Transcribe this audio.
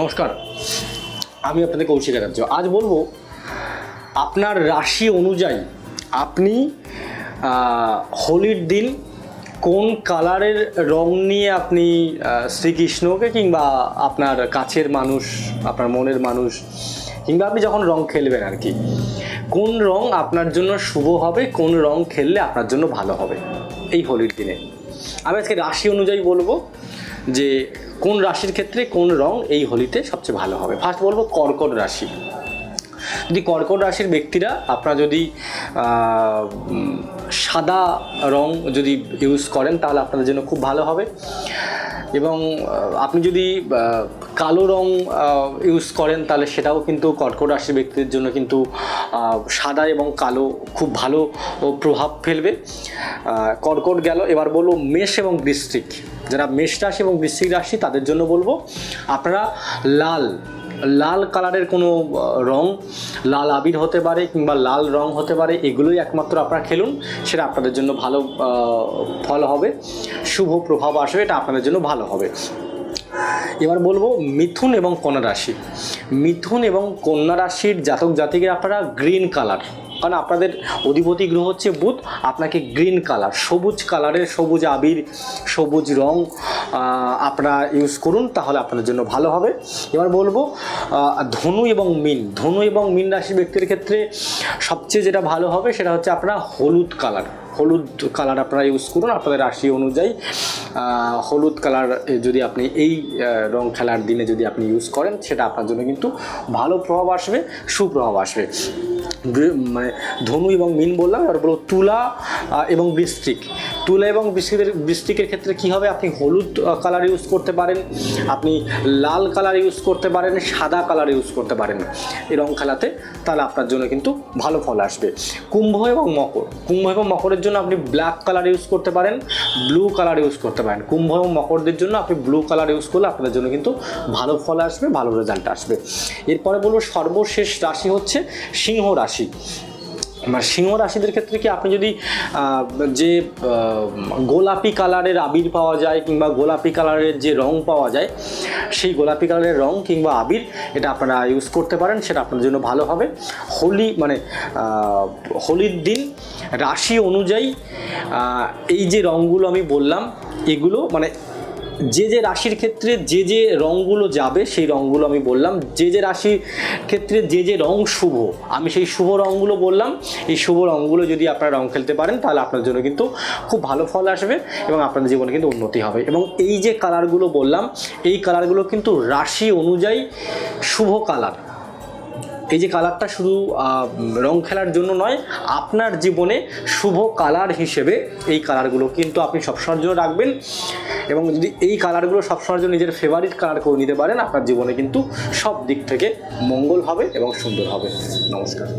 নমস্কার। আমি আপনাদের কৌশিক আচার্য। আজ বলব, আপনার রাশি অনুযায়ী আপনি হোলির দিন কোন কালারের রং নিয়ে আপনি শ্রীকৃষ্ণকে কিংবা আপনার কাছের মানুষ, আপনার মনের মানুষ, কিংবা আপনি যখন রং খেলবেন আর কি, কোন রং আপনার জন্য শুভ হবে, কোন রং খেললে আপনার জন্য ভালো হবে? এই হোলির দিনে। আমি আজকে রাশি অনুযায়ী বলব যে কোন রাশির ক্ষেত্রে কোন রং এই হোলিতে সবচেয়ে ভালো হবে? ফার্স্ট বলব কর্কট রাশি। যদি কর্কট রাশির ব্যক্তিরা আপনারা যদি সাদা রং যদি ইউজ করেন, তাহলে আপনাদের জন্য খুব ভালো হবে। এবং আপনি যদি কালো রং ইউজ করেন, তাহলে সেটাও কিন্তু কর্কট রাশির ব্যক্তিদের জন্য কিন্তু সাদা এবং কালো খুব ভালো প্রভাব ফেলবে। কর্কট গেল, এবার বলব মেষ এবং বৃশ্চিক। যারা মেষ রাশি এবং বৃষ্টিক রাশি, তাদের জন্য বলব, আপনারা লাল লাল কালারের কোনো রং লাল আবির হতে পারে কিংবা লাল রং হতে পারে, এগুলোই একমাত্র আপনারা খেলুন। সেটা আপনাদের জন্য ভালো ফল হবে। শুভ প্রভাব আসবে, এটা আপনাদের জন্য ভালো হবে। এবার বলব মিথুন এবং কন্যা রাশি। মিথুন এবং কন্যা রাশির জাতক জাতিকে আপনারা গ্রিন কালার, কারণ আপনাদের অধিপতি গ্রহ হচ্ছে বুধ, আপনাকে গ্রিন কালার, সবুজ কালারের সবুজ আবির, সবুজ রং আপনারা ইউজ করুন, তাহলে আপনাদের জন্য ভালো হবে। এবার বলব ধনু এবং মিন। ধনু এবং মিন রাশির ব্যক্তির ক্ষেত্রে সবচেয়ে যেটা ভালো হবে সেটা হচ্ছে আপনারা হলুদ কালার হলুদ কালার আপনারা ইউজ করুন, আপনাদের রাশি অনুযায়ী। হলুদ কালার যদি আপনি এই রং খেলার দিনে যদি আপনি ইউজ করেন, সেটা আপনার জন্য কিন্তু ভালো প্রভাব আসবে, সুপ্রভাব আসবে। মানে ধনু এবং মিন বললাম, এবার বলব তুলা এবং বৃষ্টিক। তুলা এবং বৃষ্টিকের বৃষ্টিকের ক্ষেত্রে কি হবে? আপনি হলুদ কালার ইউজ করতে পারেন, আপনি লাল কালার ইউজ করতে পারেন, সাদা কালার ইউজ করতে পারেন। রং খেলাতে তাহলে আপনার জন্য কিন্তু ভালো ফল আসবে। কুম্ভ এবং মকর। কুম্ভ এবং মকরের জন্য আপনি ব্ল্যাক কালার ইউজ করতে পারেন ব্লু কালার ইউজ করতে পারেন। কুম্ভ এবং মকরদের জন্য আপনি ব্লু কালার ইউজ করলে আপনাদের জন্য কিন্তু ভালো ফল আসবে, ভালো রেজাল্ট আসবে। এরপরে বলব সর্বশেষ রাশি হচ্ছে সিংহ রাশি। মানে সিংহ রাশিদের ক্ষেত্রে কি আপনি যদি যে গোলাপি কালারের আবির পাওয়া যায় কিংবা গোলাপি কালারের যে রং পাওয়া যায়, সেই গোলাপি কালারের রং কিংবা আবির এটা আপনারা ইউজ করতে পারেন, সেটা আপনার জন্য ভালো হবে। হোলি মানে হোলির দিন রাশি অনুযায়ী এই যে রঙগুলো আমি বললাম, এগুলো মানে যে যে রাশির ক্ষেত্রে যে যে রঙগুলো যাবে, সেই রঙগুলো আমি বললাম। যে যে রাশির ক্ষেত্রে যে যে রং শুভ, আমি সেই শুভ রঙগুলো বললাম। এই শুভ রঙগুলো যদি আপনারা রং খেলতে পারেন, তাহলে আপনার জন্য কিন্তু খুব ভালো ফল আসবে এবং আপনাদের জীবনে কিন্তু উন্নতি হবে। এবং এই যে কালারগুলো বললাম, এই কালারগুলো কিন্তু রাশি অনুযায়ী শুভ কালার এই যে কালারটা শুধু রং খেলার জন্য নয়, আপনার জীবনে শুভ কালার হিসেবে এই কালারগুলো কিন্তু আপনি সবসময়ের জন্য রাখবেন। এবং যদি এই কালারগুলো সবসময়ের জন্য নিজের ফেভারিট কালার করে নিতে পারেন, আপনার জীবনে কিন্তু সব দিক থেকে মঙ্গল হবে এবং সুন্দর হবে। নমস্কার।